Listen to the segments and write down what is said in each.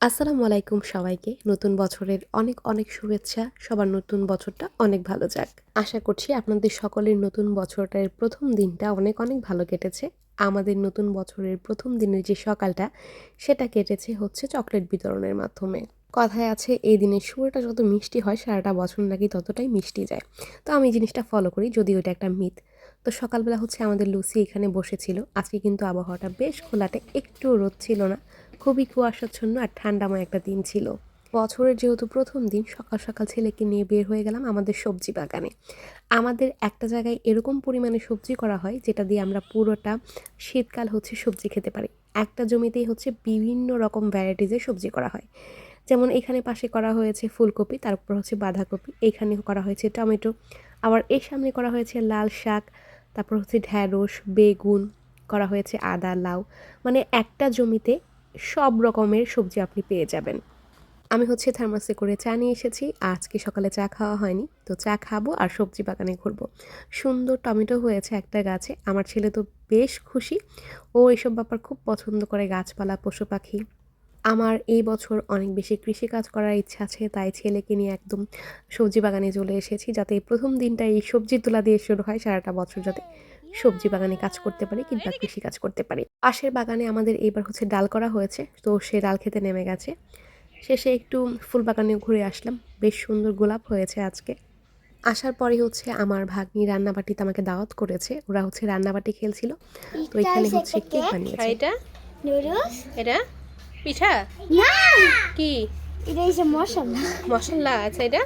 আসসালামু আলাইকুম সবাইকে। নতুন বছরের অনেক অনেক শুভেচ্ছা। সবার নতুন বছরটা অনেক ভালো যাক। আশা করছি আপনাদের সকলের নতুন বছরটার প্রথম দিনটা অনেক অনেক ভালো কেটেছে। আমাদের নতুন বছরের প্রথম দিনের যে সকালটা, সেটা কেটেছে হচ্ছে চকলেট বিতরণের মাধ্যমে। কথায় আছে, এই দিনের শুরুটা যত মিষ্টি হয়, সারাটা বছর নাকি ততটাই মিষ্টি যায়। তো আমি জিনিসটা ফলো করি যদি ওটা একটা মিথ তো সকালবেলা হচ্ছে আমাদের লুসি এখানে বসেছিল। আজকে কিন্তু আবহাওয়াটা বেশ খোলাটে, একটু রোদ ছিল না। খুবই কুয়াশাচ্ছন্ন আর ঠান্ডাময় একটা দিন ছিল। বছরের যেহেতু প্রথম দিন, সকাল সকাল ছেলেকে নিয়ে বের হয়ে গেলাম আমাদের সবজি বাগানে। আমাদের একটা জায়গায় এরকম পরিমাণে সবজি করা হয়, যেটা দিয়ে আমরা পুরোটা শীতকাল হচ্ছে সবজি খেতে পারি। একটা জমিতেই হচ্ছে বিভিন্ন রকম ভ্যারাইটিসের সবজি করা হয়। যেমন এখানে পাশে করা হয়েছে ফুলকপি, তারপর হচ্ছে বাঁধাকপি, এখানে করা হয়েছে টমেটো, আবার এর সামনে করা হয়েছে লাল শাক, তারপর হচ্ছে ঢ্যাঁড়স, বেগুন, করা হয়েছে আদা, লাউ। মানে একটা জমিতে সব রকমের সবজি আপনি পেয়ে যাবেন। আমি হচ্ছে থার্মাসে করে চা নিয়ে এসেছি। আজকে সকালে চা খাওয়া হয়নি, তো চা খাব আর সবজি বাগানে ঘুরবো। সুন্দর টমেটো হয়েছে একটা গাছে, আমার ছেলে তো বেশ খুশি। ও এইসব ব্যাপার খুব পছন্দ করে, গাছপালা, পশু পাখি। আমার এই বছর অনেক বেশি কৃষিকাজ করার ইচ্ছা আছে, তাই ছেলেকে নিয়ে একদম সবজি বাগানে চলে এসেছি, যাতে প্রথম দিনটা এই সবজি তোলা দিয়ে শুরু হয় সারাটা বছর যাতে। সবজি বাগানে কাজ করতে পারি কিংবা কৃষি কাজ করতে পারি। পাশের বাগানে আমাদের এইবার হচ্ছে ডাল করা হয়েছে তো সে ডাল খেতে নেমে গেছে। শেষে একটু ফুল বাগানে ঘুরে আসলাম। বেশ সুন্দর গোলাপ হয়েছে আজকে। আসার পরে হচ্ছে আমার ভাগ্নি রান্নাবাটিতে আমাকে দাওয়াত করেছে। ওরা হচ্ছে রান্নাবাটি খেলছিল। তো এখানে হচ্ছে কেক বানিয়েছে। এটা? নুডলস? এটা? পিঠা? না! কি? এটা হচ্ছে মশলা। মশলা আছে এটা?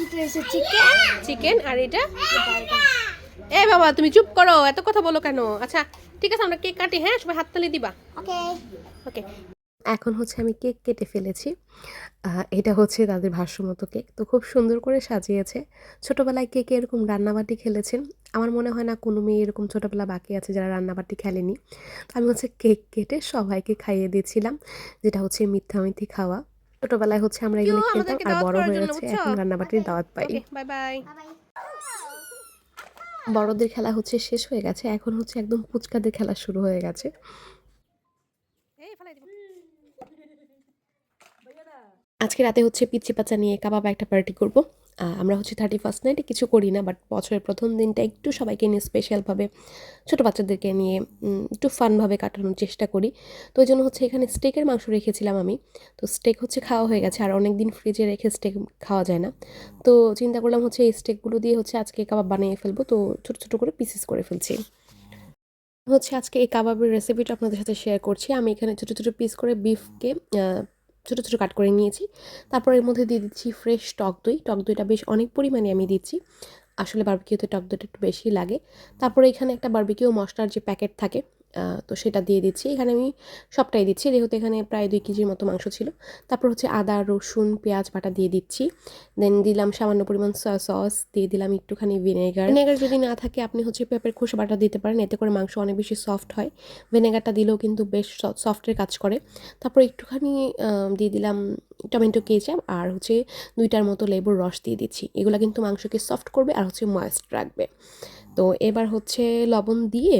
এটা হচ্ছে চিকেন চিকেন আর এটা? এ বাবা তুমি চুপ করো এত কথা বলো কেন? আচ্ছা ঠিক আছে আমরা কেক কাটি হ্যাঁ? সবাই হাততালি দিবা? ওকে ওকে এখন হচ্ছে আমি কেক কেটে ফেলেছি। আহ, এটা হচ্ছে তাদের ভাষ্যমতো কেক। তো খুব সুন্দর করে সাজিয়েছে। ছোটোবেলায় কেকে এরকম রান্নাবাটি খেলেছেন? আমার মনে হয় না কোনো মেয়ে এরকম ছোটোবেলা বাকি আছে যারা রান্নাবাটি খেলেনি। তো আমি হচ্ছে কেক কেটে সবাইকে খাইয়ে দিয়েছিলাম যেটা হচ্ছে মিথ্যা মিথ্যামিথি খাওয়া। ছোটোবেলায় হচ্ছে আমরা এগুলো খেলতাম আর বড় হয়ে বুঝছ? এখন রান্নাবাটির দাওয়াত পাই। বাই বাই বড়দের খেলা হচ্ছে শেষ হয়ে গেছে। এখন হচ্ছে একদম পুচকাদের খেলা শুরু হয়ে গেছে। আজকে রাতে হচ্ছে পিচ্ছি পাচা নিয়ে কাবাব একটা পার্টি করব। আমরা হচ্ছে থার্টি ফার্স্ট নাইটে কিছু করি না বাট বছরের প্রথম দিনটা একটু সবাইকে নিয়ে স্পেশালভাবে ছোটো বাচ্চাদেরকে নিয়ে একটু ফানভাবে কাটানোর চেষ্টা করি। তো ওই জন্য হচ্ছে এখানে স্টেকের মাংস রেখেছিলাম আমি। তো স্টেক হচ্ছে খাওয়া হয়ে গেছে, আর অনেক দিন ফ্রিজে রেখে স্টেক খাওয়া যায় না। তো চিন্তা করলাম হচ্ছে এই স্টেকগুলো দিয়ে হচ্ছে আজকে কাবাব বানিয়ে ফেলব, তো ছোটো ছোটো করে পিসেস করে ফেলছি। হচ্ছে আজকে এই কাবাবের রেসিপিটা আপনাদের সাথে শেয়ার করছি। আমি এখানে ছোটো ছোটো পিস করে বিফকে ছোটো ছোটো কাট করে নিয়েছি। তারপর এর মধ্যে দিয়ে দিচ্ছি ফ্রেশ টক দই। টক দইটা বেশ অনেক পরিমাণে আমি দিচ্ছি। আসলে বার্বিকিউতে টক দইটা একটু বেশি লাগে। তারপরে এখানে একটা বার্বিকিউ মশলার যে প্যাকেট থাকে তো সেটা দিয়ে দিচ্ছি। এখানে আমি সবটাই দিচ্ছি। যেহেতু এখানে প্রায় দুই কেজির মতো মাংস ছিল। তারপর হচ্ছে আদা, রসুন, পেঁয়াজ, বাটা দিয়ে দিচ্ছি। দেন দিলাম সামান্য পরিমাণ সয়া সস দিয়ে দিলাম একটুখানি ভিনেগার ভিনেগার যদি না থাকে, আপনি হচ্ছে পেঁপের খোসা বাটা দিতে পারেন। এতে করে মাংস অনেক বেশি সফট হয়। ভিনেগারটা দিলেও কিন্তু বেশ সফটের কাজ করে। তারপর একটুখানি দিয়ে দিলাম টমেটো, কেচাপ আর হচ্ছে দুইটার মতো লেবুর রস দিয়ে দিচ্ছি। এগুলো কিন্তু মাংসকে সফট করবে আর হচ্ছে ময়েস্ট রাখবে। তো এবার হচ্ছে লবণ দিয়ে,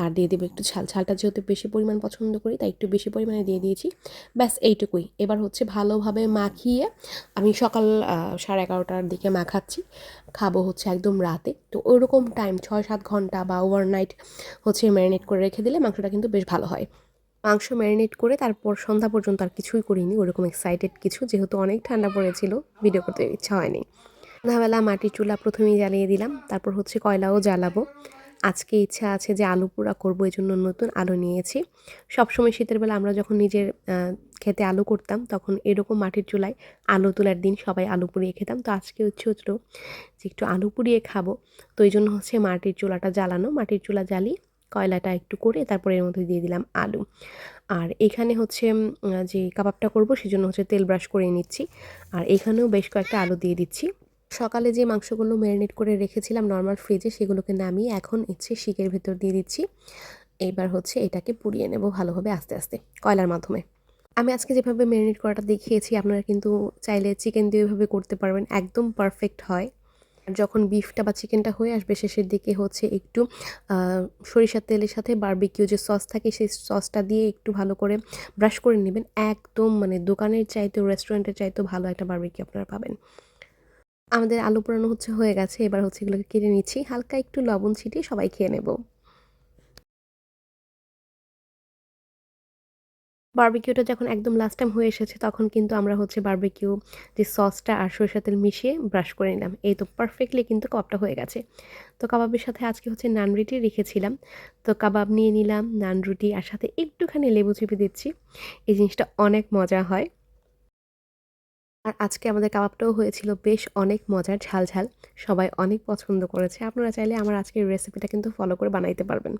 আর দিয়ে দেবো একটু ঝাল। ঝালটা যেহেতু বেশি পরিমাণ পছন্দ করি, তাই একটু বেশি পরিমাণে দিয়ে দিয়েছি। ব্যাস, এইটুকুই। এবার হচ্ছে ভালোভাবে মাখিয়ে আমি সকাল সাড়ে এগারোটার দিকে মাখাচ্ছি। খাব হচ্ছে একদম রাতে। তো ওইরকম টাইম ছয় সাত ঘণ্টা বা ওভারনাইট হচ্ছে ম্যারিনেট করে রেখে দিলে মাংসটা কিন্তু বেশ ভালো হয়। মাংস ম্যারিনেট করে তারপর সন্ধ্যা পর্যন্ত আর কিছুই করিনি। ওরকম এক্সাইটেড কিছু, যেহেতু অনেক ঠান্ডা পড়েছিল ভিডিও করতে ইচ্ছা হয়নি। সন্ধ্যাবেলা মাটির চুলা প্রথমেই জ্বালিয়ে দিলাম, তারপর হচ্ছে কয়লাও জ্বালাবো। আজকে ইচ্ছা আছে যে আলু পোড়া করব, এই জন্য নতুন আলু নিয়েছি। সবসময় শীতের বেলা আমরা যখন নিজের খেতে আলু করতাম, তখন এরকম মাটির চুলায় আলু তোলার দিন সবাই আলু পুড়িয়ে খেতাম। তো আজকে হচ্ছে হচ্ছিল যে একটু আলু পুড়িয়ে খাব। তো এই জন্য হচ্ছে মাটির চুলাটা জ্বালানো। মাটির চুলা জ্বালিয়ে কয়লাটা একটু করে তারপরে এর মধ্যে দিয়ে দিলাম আলু। আর এখানে হচ্ছে যে কাবাবটা করব, সেজন্য হচ্ছে তেল ব্রাশ করে নিচ্ছি। আর এখানেও বেশ কয়েকটা আলু দিয়ে দিচ্ছি। সকালে যে মাংসগুলো ম্যারিনেট করে রেখেছিলাম নর্মাল ফ্রিজে, সেগুলোকে নামিয়ে এখন ইচ্ছে শিকের ভেতর দিয়ে দিচ্ছি। এবার হচ্ছে এটাকে পুড়িয়ে নেব ভালোভাবে আস্তে আস্তে, কয়লার মাধ্যমে। আমি আজকে যেভাবে ম্যারিনেট করাটা দেখিয়েছি, আপনারা কিন্তু চাইলে চিকেন দিয়ে এভাবে করতে পারবেন, একদম পারফেক্ট হয়। আর যখন বিফটা বা চিকেনটা হয়ে আসবে, শেষের দিকে হচ্ছে একটু সরিষার তেলের সাথে বারবিকিউ যে সস থাকে, সেই সসটা দিয়ে একটু ভালো করে ব্রাশ করে নেবেন। একদম মানে দোকানের চাইতেও, রেস্টুরেন্টের চাইতেও ভালো একটা বারবিকিউ আপনারা পাবেন। আমাদের আলু পোড়ানো হচ্ছে হয়ে গেছে, এবার হচ্ছে এগুলোকে কেটে নিচ্ছি। হালকা একটু লবণ ছিটিয়ে সবাই খেয়ে নেব। বারবিকিউটা যখন একদম লাস্ট টাইম হয়ে এসেছে, তখন কিন্তু আমরা হচ্ছে বারবিকিউ যে সসটা আর সরিষা তেল মিশিয়ে ব্রাশ করে নিলাম। এই তো পারফেক্টলি কিন্তু কাবাবটা হয়ে গেছে। তো কাবাবের সাথে আজকে হচ্ছে নান রুটি রেখেছিলাম। তো কাবাব নিয়ে নিলাম, নান রুটি, আর সাথে একটুখানি লেবু চিপে দিচ্ছি। এই জিনিসটা অনেক মজা হয়। আর আজকে আমাদের কাবাবটাও হয়েছিল বেশ অনেক মজার, ঝাল ঝাল। সবাই অনেক পছন্দ করেছে। আপনারা চাইলে আমার আজকের রেসিপিটা কিন্তু ফলো করে বানাইতে পারবেন।